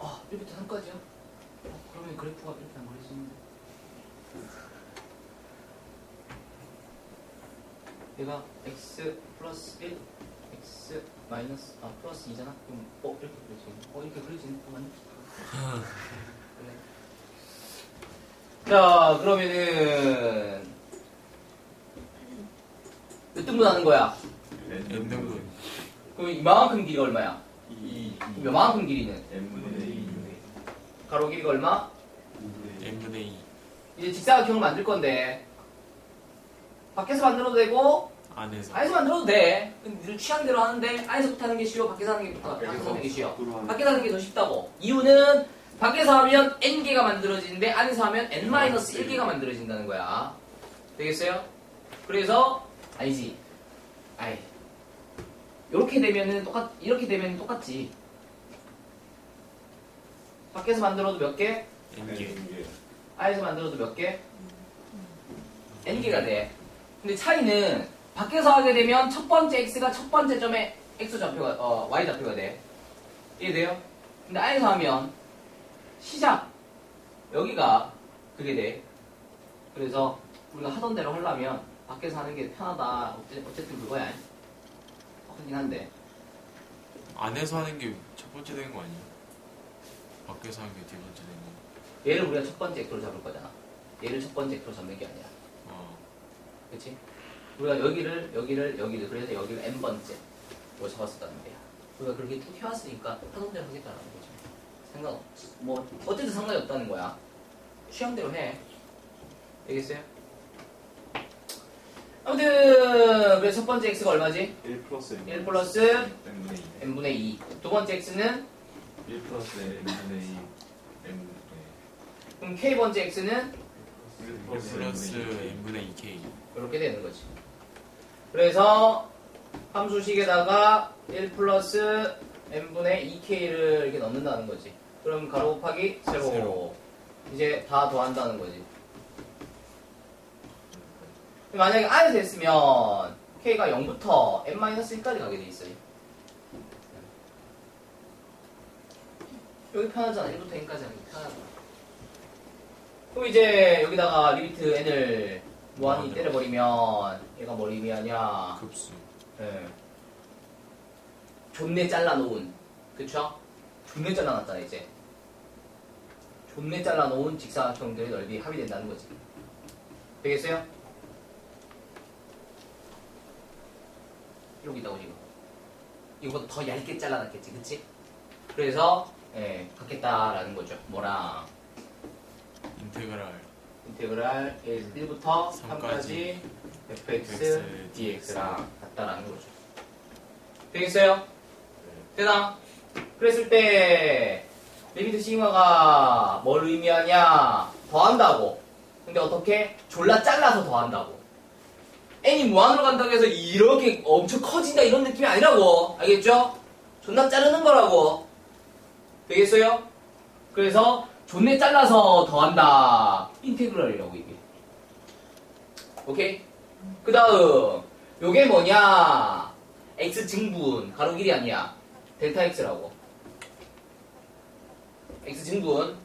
아 1부터 3까지요? 어, 그러면 그래프가 이렇게 안 그려지는데 얘가 x 플러스 1 x 마이너스 아 플러스 2잖아? 그럼 어 이렇게 그려지네 어 이렇게 그려지네 어, 맞네 그래. 자 그러면은 몇 등분 하는 거야? n등분 그럼 이만큼 길이가 얼마야? 2 그럼 요만큼 길이는? 2 가로 길이가 얼마? n분의 2 이제 직사각형을 만들 건데 밖에서 만들어도 되고 안에서 안에서 만들어도 돼. 근데 늘 취향대로 하는데 안에서부터 하는 게 쉬워. 밖에서 하는 게 아, 밖에서 하는 게 쉬워. 밖에서 하는 게 더 쉽다고. 이유는 밖에서 하면 n 개가 만들어지는데 안에서 하면 n 1개가 만들어진다는 거야. 되겠어요? 그래서 아니지. 아이. 이렇게 되면은 똑같 이렇게 되면 똑같지. 밖에서 만들어도 몇 개? n개 안에서 만들어도 몇 개? n개가 돼. 근데 차이는 밖에서 하게 되면 첫 번째 x가 첫 번째 점에 x 좌표가 어 y 좌표가 돼. 이해돼요? 근데 안에서 하면 시작 여기가 그게 돼. 그래서 우리가 하던 대로 하려면 밖에서 하는 게 편하다. 어쨌든 그거야. 하긴 한데. 안에서 하는 게 첫 번째 되는 거 아니야? 밖에서 하는 게두 번째 되는 거 얘를 우리가 첫 번째 x로 잡을 거잖아. 얘를 첫 번째 x로 잡는 게 아니야. 어. 그치? 우리가 여기를, 여기를, 여기를, 그래서 여기를 n번째 로 잡았었다는 거야. 우리가 그렇게 쭉 해왔으니까 하던 대로 하겠다는 거지. 상관없, 뭐, 어쨌든 상관이 없다는 거야. 취향대로 해. 되겠어요? 아무튼, 그래서 첫 번째 x가 얼마지? 1 플러스 n 1 플러스 n분의 2 n분의 2. 두 번째 x는? 1 플러스 n분의 2 n분의 그럼 k번째 x는? 1 플러스 n분의 2k 이렇게 되는 거지. 그래서 함수식에다가 1 플러스 n분의 2k를 이렇게 넣는다는 거지. 그럼 가로 곱하기 세로. 세로. 이제 다 더한다는 거지. 만약에 안에서 했으면 k가 0부터 n-1까지 가게 돼 있어요. 여기 편하잖아. 1부터 n까지 하기 편하잖아. 그럼 이제 여기다가 리미트 n을 무한히 무한으로. 때려버리면 얘가 뭘 의미하냐. 급수 예. 존내 잘라놓은 그쵸? 존내 잘라놨잖아 이제 존내 잘라놓은 직사각형들의 넓이 합이 된다는 거지 되겠어요? 있다고 지금 이거보다 더 얇게 잘라놨겠지 그치? 그래서 예, 갖겠다라는 거죠 뭐랑 인테그랄 인테그랄 1부터 3까지 삼까지 fx dx랑 같다라는 거죠. 되겠어요? 되나? 그랬을 때 리미트 시그마가 뭘 의미하냐? 더한다고. 근데 어떻게? 졸라 잘라서 더한다고. n이 무한으로 간다고 해서 이렇게 엄청 커진다 이런 느낌이 아니라고. 알겠죠? 존나 자르는 거라고. 되겠어요? 그래서 존내 잘라서 더한다. 인테그랄이라고 이게. 오케이? 그 다음 요게 뭐냐 x 증분 가로 길이 아니야 델타 x라고 x 증분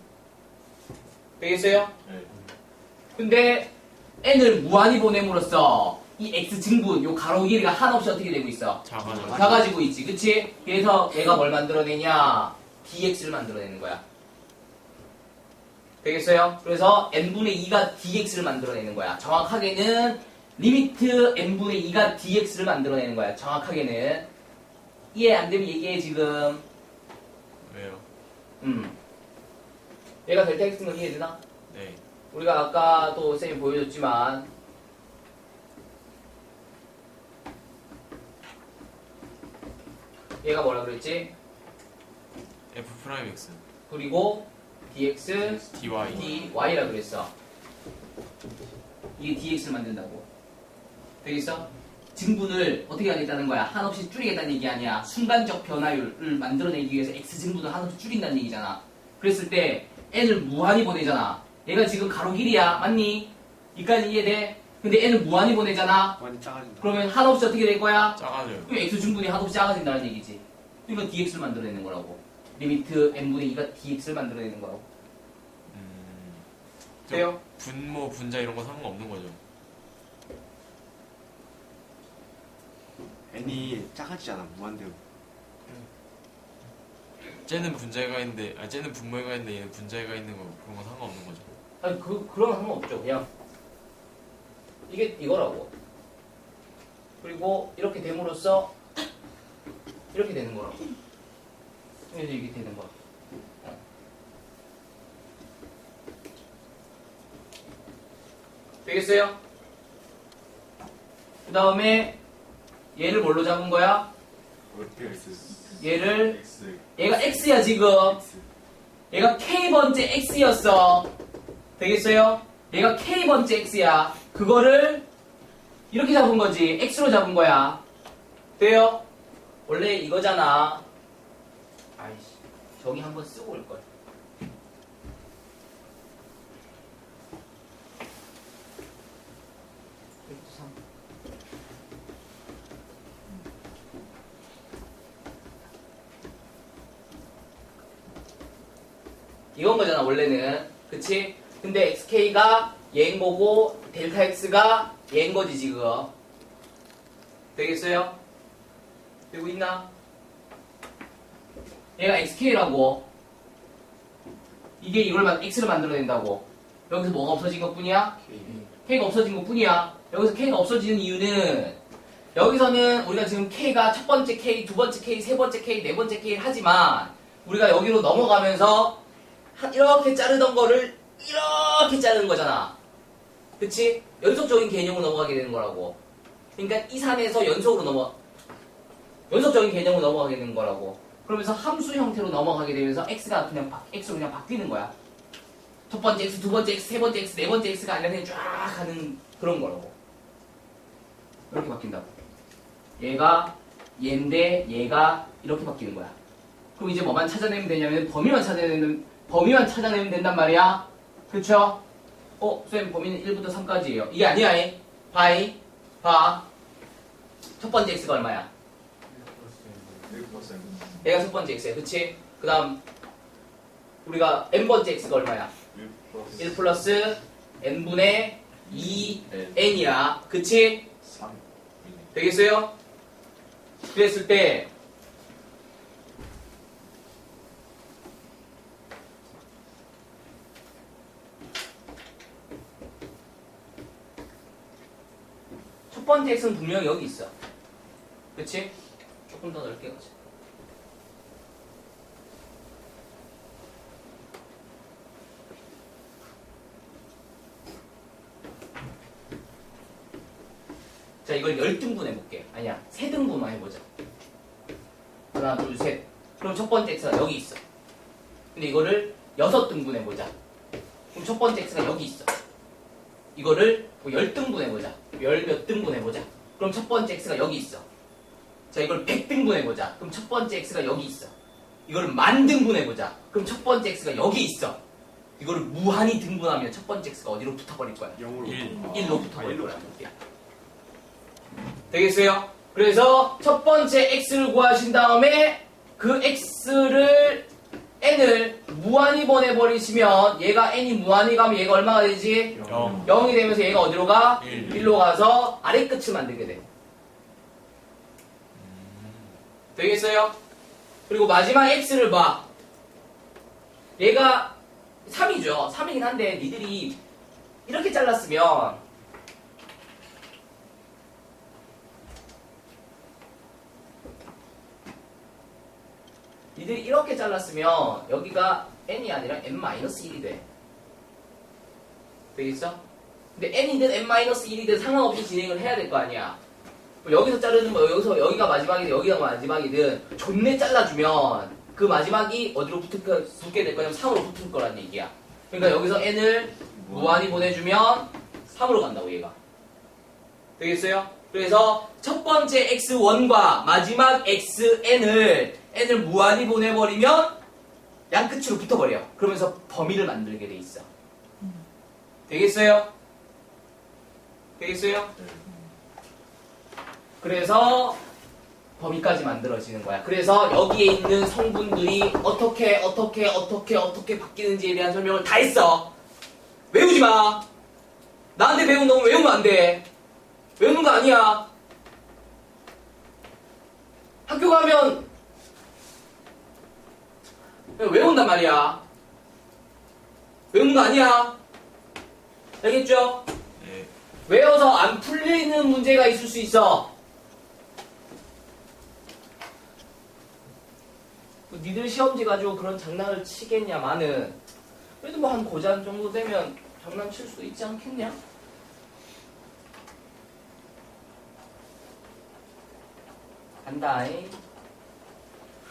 되겠어요? 네. 근데 n을 무한히 보냄으로써 이 x 증분 요 가로 길이가 한없이 어떻게 되고 있어? 작아지고 있지 그치? 그래서 얘가 뭘 만들어내냐 dx를 만들어내는 거야 되겠어요? 그래서 n분의 2가 dx를 만들어내는 거야 정확하게는 리미트 n분의 2가 dx를 만들어내는 거야 정확하게는 이해 안 되면 얘기해 지금 왜요? 음 얘가 델타 x인 건 이해되나? 네 우리가 아까 또 쌤이 보여줬지만 얘가 뭐라 그랬지? F 프라임 x 그리고 dx dy dy라 그랬어. 이게 dx를 만든다고. 되겠어? 증분을 어떻게 하겠다는 거야? 한없이 줄이겠다는 얘기 아니야. 순간적 변화율을 만들어내기 위해서 x 증분을 한없이 줄인다는 얘기잖아. 그랬을 때 n을 무한히 보내잖아. 얘가 지금 가로 길이야. 맞니? 이까지 이해돼? 근데 n을 무한히 보내잖아. 많이 작아진다. 그러면 한없이 어떻게 될 거야? 작아져요 그럼 x 증분이 한없이 작아진다는 얘기지. 그러니까 dx를 만들어내는 거라고. 리미트 n분의 2가 dx를 만들어내는 거라고. 음, 돼요? 분모 분자 이런 거 상관없는 거죠. n이 작아지잖아 무한대로 쟤는 분자가 있는데, 아 쟤는 분모가 있는데 얘는 분자가 있는 거 그런 거 상관없는 거죠. 아니 그 그런 건 상관없죠. 그냥 이게 이거라고. 그리고 이렇게 됨으로써 이렇게 되는 거라고. 그래서 이게 되는. 어. 되겠어요? 그 다음에 얘를 뭘로 잡은 거야? 얘를 얘가 x야 지금. 얘가 k번째 x였어. 되겠어요? 얘가 k번째 x야. 그거를 이렇게 잡은 거지. x로 잡은 거야. 돼요? 원래 이거잖아. 저기 한번 쓰고 올걸. 이건 거잖아 원래는 그치? 근데 xk가 얘인 거고 델타 x가 얘인 거지 지금 되겠어요? 되고 있나? 얘가 xk라고 이게 이걸 만 x를 만들어낸다고 여기서 뭐가 없어진 것 뿐이야? k가 없어진 것 뿐이야 여기서 k가 없어지는 이유는 여기서는 우리가 지금 k가 첫 번째 k, 두 번째 k, 세 번째 k, 네 번째 k를 하지만 우리가 여기로 넘어가면서 한- 이렇게 자르던 거를 이렇게 자르는 거잖아. 그치? 연속적인 개념으로 넘어가게 되는 거라고. 그러니까 이 산에서 연속으로 넘어, 연속적인 개념으로 넘어가게 되는 거라고. 그러면서 함수 형태로 넘어가게 되면서 x가 그냥, 바, x로 그냥 바뀌는 거야. 첫 번째 x, 두 번째 x, 세 번째 x, 네 번째 x가 아니라 그냥 쫙 가는 그런 거라고. 이렇게 바뀐다고. 얘가 얘인데 얘가 이렇게 바뀌는 거야. 그럼 이제 뭐만 찾아내면 되냐면 범위만 찾아내면 범위만 찾아내면 된단 말이야. 그쵸? 어, 쌤 범위는 1부터 3까지예요. 이게 아니야, 얘. 바이, 봐. 첫 번째 x가 얼마야? 1 플러스 M 얘가 첫 번째 x야, 그치? 그 다음, 우리가 n번째 x가 얼마야? 1 플러스 1 플러스 n분의 2 N n이야. 그치? 3 되겠어요? 그랬을 때, 첫 번째 x는 분명히 여기 있어. 그치? 조금 더 넓게 가자. 자, 이걸 열 등분 해볼게. 아니야, 세 등분만 해보자. 하나, 둘, 셋. 그럼 첫 번째 x가 여기 있어. 근데 이거를 여섯 등분 해보자. 그럼 첫 번째 x가 여기 있어. 이거를 뭐열 등분 해보자. 열몇 등분 해보자. 그럼 첫 번째 x가 여기 있어. 자, 이걸 백 등분 해보자. 그럼 첫 번째 x가 여기 있어. 이거를 만 등분 해보자. 그럼 첫 번째 x가 여기 있어. 이거를 무한히 등분하면 첫 번째 x가 어디로 붙어버릴 거야? 0으로 일. 1로 붙어버릴 일로 거야. 되겠어요? 그래서 첫 번째 x를 구하신 다음에 그 x를 n을 무한히 보내버리시면 얘가 n이 무한히 가면 얘가 얼마가 되지? 0. 0이 되면서 얘가 어디로 가? 일. 1로 가서 아래 끝을 만들게 돼. 되겠어요? 그리고 마지막 x를 봐. 얘가 3이죠. 3이긴 한데 니들이 이렇게 잘랐으면 니들이 이렇게 잘랐으면 여기가 n이 아니라 n-1이 돼. 되겠어? 근데 n이든 n-1이든 상관없이 진행을 해야 될 거 아니야. 뭐 여기서 자르는 거 여기서 여기가 마지막이든 여기가 마지막이든 존내 잘라주면 그 마지막이 어디로 붙을 거, 붙게 될 거냐면 3으로 붙을 거란 얘기야. 그러니까 여기서 n을 무한히 보내주면 3으로 간다고 얘가. 되겠어요? 그래서 첫 번째 x1과 마지막 xn을 n을 무한히 보내버리면 양 끝으로 붙어버려. 그러면서 범위를 만들게 돼 있어. 되겠어요? 되겠어요? 네. 그래서 범위까지 만들어지는 거야. 그래서 여기에 있는 성분들이 어떻게 어떻게 어떻게 어떻게 바뀌는지에 대한 설명을 다 했어. 외우지 마. 나한테 배운 놈은 외우면 안 돼. 외우는 거 아니야. 학교 가면 외운단 말이야. 외우는 거 아니야. 알겠죠? 네. 외워서 안 풀리는 문제가 있을 수 있어. 뭐 니들 시험지 가지고 그런 장난을 치겠냐마는 그래도 뭐 한 고잔 정도 되면 장난칠 수도 있지 않겠냐? 간다잉.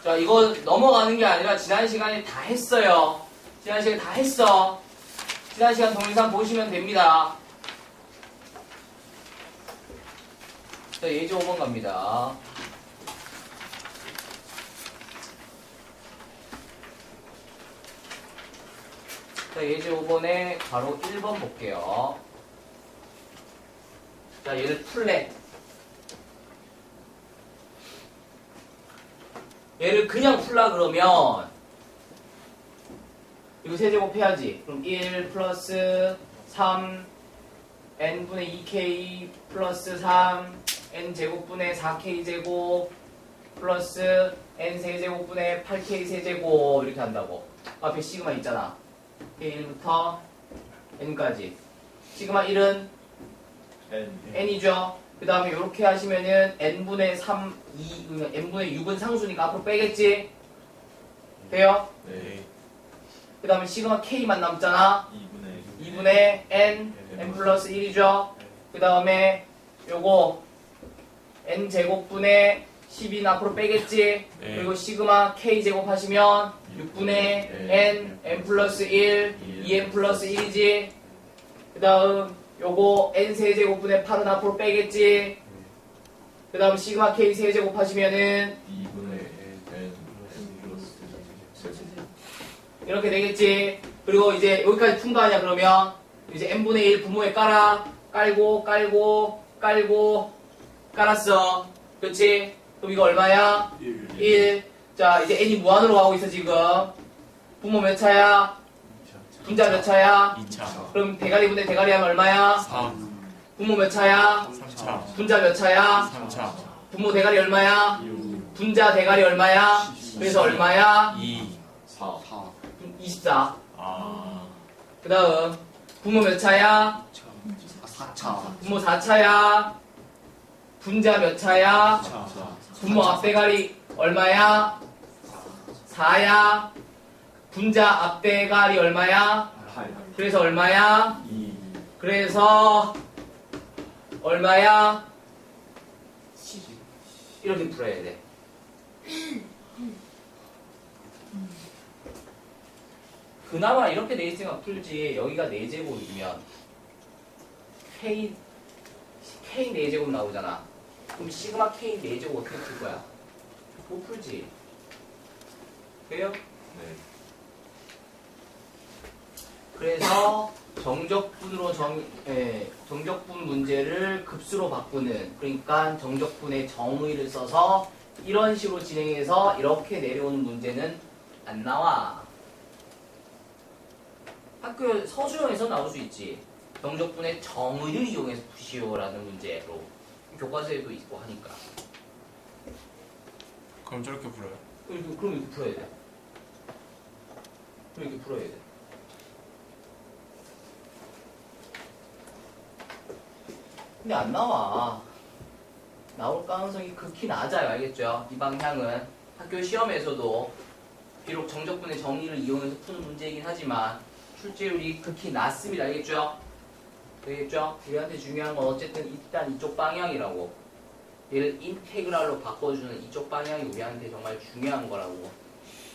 자, 이거 넘어가는 게 아니라 지난 시간에 다 했어요. 지난 시간에 다 했어. 지난 시간 동영상 보시면 됩니다. 자, 예제 5번 갑니다. 자, 예제 5번에 바로 1번 볼게요. 자, 얘를 풀래. 얘를 그냥 풀라 그러면 이거 세제곱 해야지. 그럼 1 플러스 3 n분의 2k 플러스 3 n 제곱분의 4k 제곱 플러스 n 세제곱분의 8k 세제곱 이렇게 한다고. 앞에 시그마 있잖아. k1부터 n까지. 시그마 1은 N. n이죠. 그 다음에 이렇게 하시면은 n분의 3, 2, 그러니까 n분의 6은 상수니까 앞으로 빼겠지? 돼요? 네. 그 다음에 시그마 k만 남잖아. 2분의 2분의 n, n 플러스 1이죠. 그 다음에 요거 n 제곱분의 12는 앞으로 빼겠지. 네. 그리고 시그마 k 제곱 하시면 6분의 n, n 플러스 1, 2n 플러스 1이지. 그 다음 요거 n 세제곱분의 8은 앞으로 빼겠지. 그 다음 시그마 k 세제곱 하시면은 2분의 N 이렇게 되겠지. 그리고 이제 여기까지 푼 거 아니야, 그러면. 이제 n분의 1 분모에 깔아. 깔고, 깔고, 깔고, 깔았어. 그렇지? 그럼 이거 얼마야? 1. 자, 이제 n이 무한으로 가고 있어, 지금. 분모 몇 차야? 분자 몇 차야? 2차. 그럼 대가리 분의 대가리 하면 얼마야? 3. 분모 몇 차야? 3차. 분자 몇 차야? 3차. 분모 대가리 얼마야? 분자 대가리 얼마야? 그래서 얼마야? 2. 4 4 24. 아. 그 다음, 분모 몇 차야? 4차 분모 4차야? 분자 몇 차야? 4차 분모 앞대가리 얼마야? 4야? 분자 앞대가리 얼마야? 8 그래서 얼마야? 2 그래서 얼마야? 이렇게 풀어야 돼. 그나마 이렇게 돼 있으니까 풀지. 여기가 4제곱이면 K K 4제곱 나오잖아. 그럼 시그마 K 4제곱 어떻게 풀 거야? 못 풀지. 그래요? 네. 그래서 정적분으로 정, 예, 정적분 문제를 급수로 바꾸는 그러니까 정적분의 정의를 써서 이런 식으로 진행해서 이렇게 내려오는 문제는 안 나와. 학교 서술형에서 나올 수 있지. 정적분의 정의를 이용해서 푸시오라는 문제로 교과서에도 있고 하니까. 그럼 저렇게 풀어요? 그럼 그럼 이렇게 풀어야 돼. 그럼 이렇게 풀어야 돼. 근데 안 나와. 나올 가능성이 극히 낮아요. 알겠죠? 이 방향은 학교 시험에서도 비록 정적분의 정의를 이용해서 푸는 문제이긴 하지만 출제율이 극히 낮습니다. 알겠죠? 알겠죠? 우리한테 중요한 건 어쨌든 일단 이쪽 방향이라고. 얘를 인테그랄로 바꿔주는 이쪽 방향이 우리한테 정말 중요한 거라고.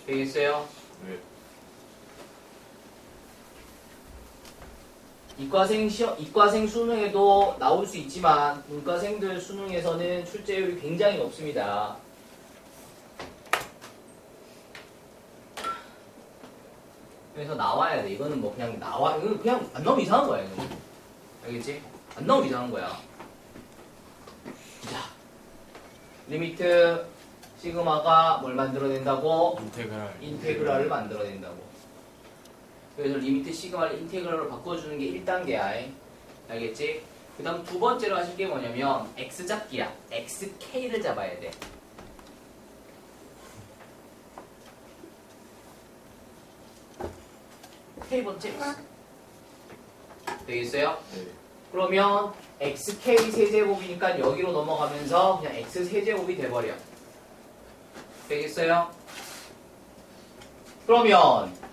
되겠어요? 네. 이과생 시험, 이과생 수능에도 나올 수 있지만 문과생들 수능에서는 출제율이 굉장히 높습니다. 그래서 나와야 돼. 이거는 뭐 그냥 나와, 이거 그냥 안 나오면 이상한 거야. 이거. 알겠지? 안 나오면 이상한 거야. 자, 리미트 시그마가 뭘 만들어낸다고? 인테그랄. 인테그랄을 만들어낸다고. 그래서 리미트 시그마를 인테그랄로 바꿔주는 게 1단계야. 알겠지? 그 다음 두 번째로 하실 게 뭐냐면 x 잡기야. xk를 잡아야 돼. k 번째. 되겠어요? 네. 그러면 xk 세제곱이니까 여기로 넘어가면서 그냥 x 세제곱이 돼버려. 되겠어요? 그러면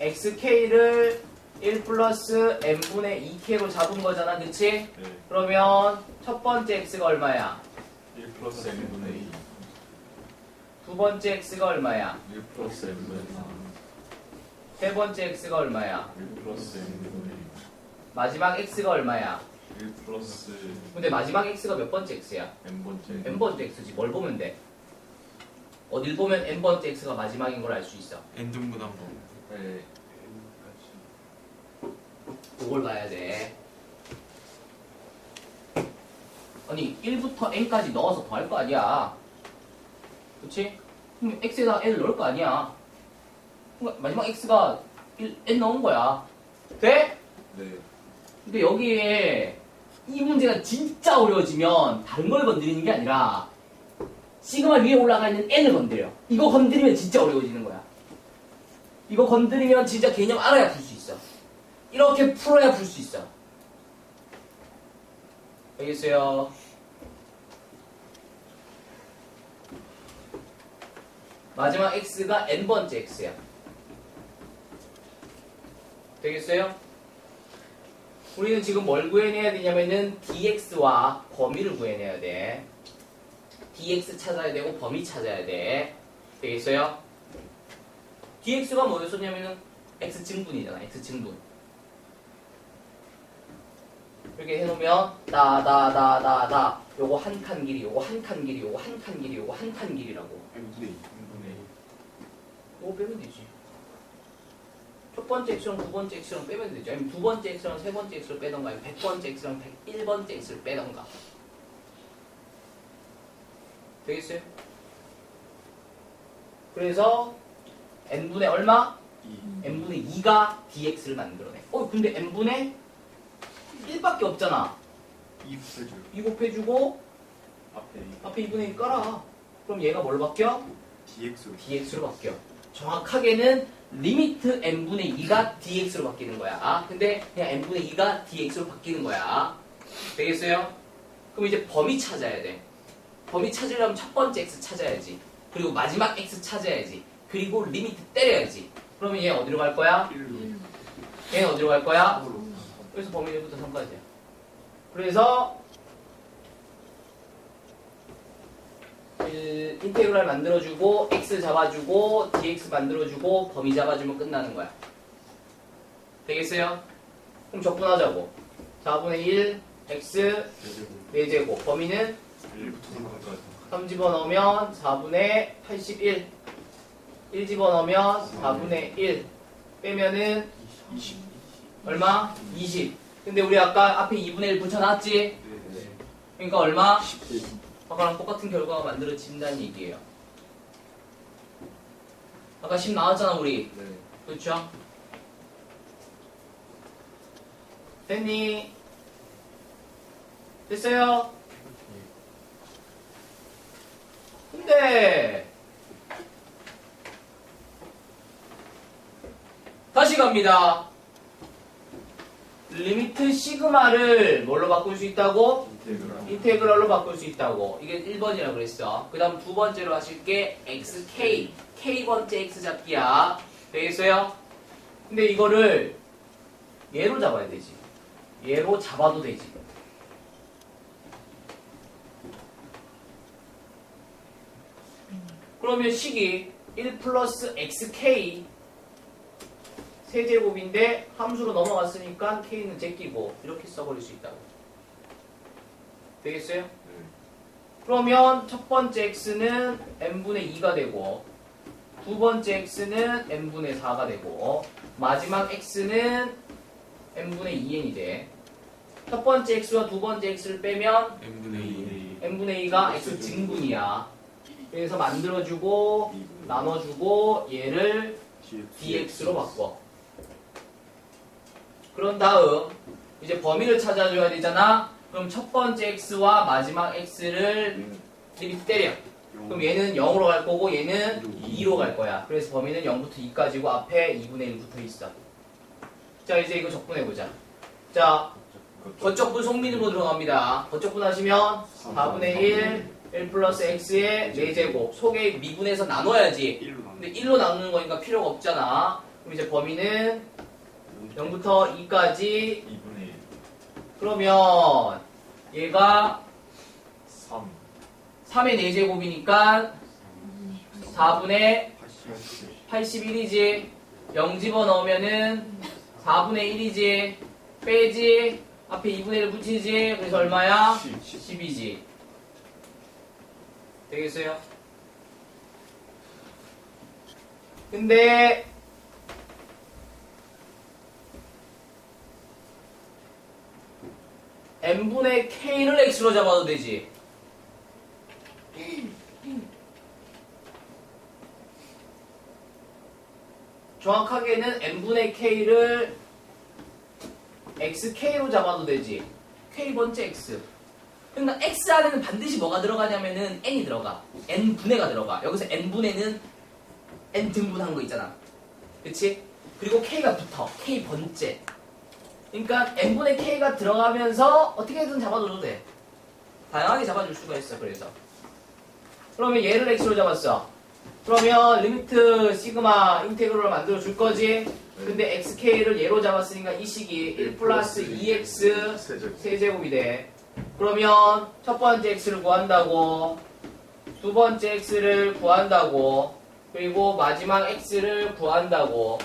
xk를 1 플러스 n분의 2k로 잡은 거잖아, 그치? 네. 그러면 첫 번째 x가 얼마야? 1 플러스 n분의 2. 두 번째 x가 얼마야? 1 플러스 n분의 4. 세 번째 x가 얼마야? 1 플러스 n분의 마지막 x가 얼마야? 2. 1 플러스 근데 마지막 x가 몇 번째 x야? n번째. n번째 x지. 뭘 보면 돼? 어딜 보면 n번째 x가 마지막인 걸 알 수 있어. n등분한법. 네. 그걸 봐야 돼. 아니 1부터 n까지 넣어서 더할 거 아니야. 그치? 그럼 x에다 n을 넣을 거 아니야. 그러니까 마지막 x가 1, n 넣은 거야. 돼? 네. 근데 여기에 이 문제가 진짜 어려워지면 다른 걸 건드리는 게 아니라 시그마 위에 올라가 있는 n을 건드려. 이거 건드리면 진짜 어려워지는 거야. 이거 건드리면 진짜 개념 알아야 풀 수 있어. 이렇게 풀어야 풀 수 있어. 알겠어요? 마지막 x가 n번째 x야. 되겠어요? 우리는 지금 뭘 구해내야 되냐면은 dx와 범위를 구해내야 돼. dx 찾아야 되고 범위 찾아야 돼. 되겠어요? Dx가 뭐였었냐면은 x 증분이잖아. x 증분. 이렇게 해놓으면 다다다다다 요거 한 칸 길이, 요거 한 칸 길이, 요거 한 칸 길이, 요거 한 칸 길이라고. n분의 2. n분의 요거 빼면 되지. 첫 번째 x랑 두 번째 x랑 빼면 되지. 아니면 두 번째 x랑 세 번째 x를 빼던가, 아니면 백 번째 x랑 백일 번째 x를 빼던가. 되겠어요? 그래서 n분의 얼마? 2. n분의 2가 dx를 만들어내. 어, 근데 n분의 1밖에 없잖아. 2 곱해줘. 2 곱해주고 앞에 2. 앞에 2분의 1 깔아. 그럼 얘가 뭘 바뀌어? dx로. dx로 바뀌어. 정확하게는 리미트 n분의 2가 dx로 바뀌는 거야. 아, 근데 그냥 n분의 2가 dx로 바뀌는 거야. 되겠어요? 그럼 이제 범위 찾아야 돼. 범위 찾으려면 첫 번째 x 찾아야지. 그리고 마지막 x 찾아야지. 그리고 리미트 때려야지. 그러면 얘 어디로 갈 거야? 1로. 얘는 어디로 갈 거야? 3으로. 그래서 범위 1부터 3까지야. 그래서 일- 인테그랄 만들어주고 x 잡아주고 dx 만들어주고 범위 잡아주면 끝나는 거야. 되겠어요? 그럼 적분하자고. 4분의 1 x 대제곱. 4제곱 범위는 1부터 3까지. 3 집어넣으면 4분의 81 1 집어넣으면 4분의 1 빼면은 20. 얼마? 20 근데 우리 아까 앞에 2분의 1 붙여놨지? 네. 그러니까 얼마? 아까랑 똑같은 결과가 만들어진다는 얘기예요. 아까 10 나왔잖아 우리. 네. 그렇죠? 됐니? 됐어요? 근데 다시 갑니다. 리미트 시그마를 뭘로 바꿀 수 있다고? 인테그랄. 인테그랄로 바꿀 수 있다고. 이게 1번이라고 그랬어. 그 다음 두 번째로 하실 게 xk. k번째 x 잡기야. 되겠어요? 근데 이거를 얘로 잡아야 되지. 얘로 잡아도 되지. 그러면 식이 1 플러스 xk 세제곱인데 함수로 넘어갔으니까 k는 제끼고 이렇게 써버릴 수 있다고. 되겠어요? 네. 그러면 첫 번째 x는 n분의 2가 되고 두 번째 x는 n분의 4가 되고 마지막 x는 n분의 2n이 돼. 첫 번째 x와 두 번째 x를 빼면 n분의 2. n분의 2가 x 증분이야. 그래서 만들어주고 나눠주고 얘를 dx로 바꿔. 그런 다음 이제 범위를 찾아줘야 되잖아. 그럼 첫 번째 x와 마지막 x를 리미트 때려. 그럼 얘는 0으로 갈 거고 얘는 2로 갈 거야. 그래서 범위는 0부터 2까지고 앞에 2분의 1 붙어 있어. 자 이제 이거 적분해 보자. 자 거적분 속민으로 들어갑니다. 거적분 하시면 4분의 1, 1 플러스 x의 4제곱 속에 미분해서 나눠야지. 1로 나누 근데 1로 나누는 거니까 필요가 없잖아. 그럼 이제 범위는 0부터 2까지. 2분의 1 그러면 얘가 3 3의 4제곱이니까 4분의 80 81이지. 0 집어넣으면은 4분의 1이지. 빼지. 앞에 2분의 1 붙이지. 그래서 얼마야? 10이지. 되겠어요? 근데 n분의 k를 x로 잡아도 되지 정확하게는 n분의 k를 xk로 잡아도 되지. k번째 x. 그러니까 x 안에는 반드시 뭐가 들어가냐면은 n이 들어가. n분의가 들어가. 여기서 n분의는 n 등분한 거 있잖아. 그치? 그리고 k가 붙어. k번째. 그러니까 n분의 k가 들어가면서 어떻게든 잡아줘도 돼. 다양하게 잡아줄 수가 있어. 그래서. 그러면 얘를 x로 잡았어. 그러면 리미트 시그마 인테그럴을 만들어 줄 거지. 근데 xk를 얘로 잡았으니까 이 식이 1 플러스 2x 세제곱 세제곱이 돼. 그러면 첫 번째 x를 구한다고, 두 번째 x를 구한다고, 그리고 마지막 x를 구한다고.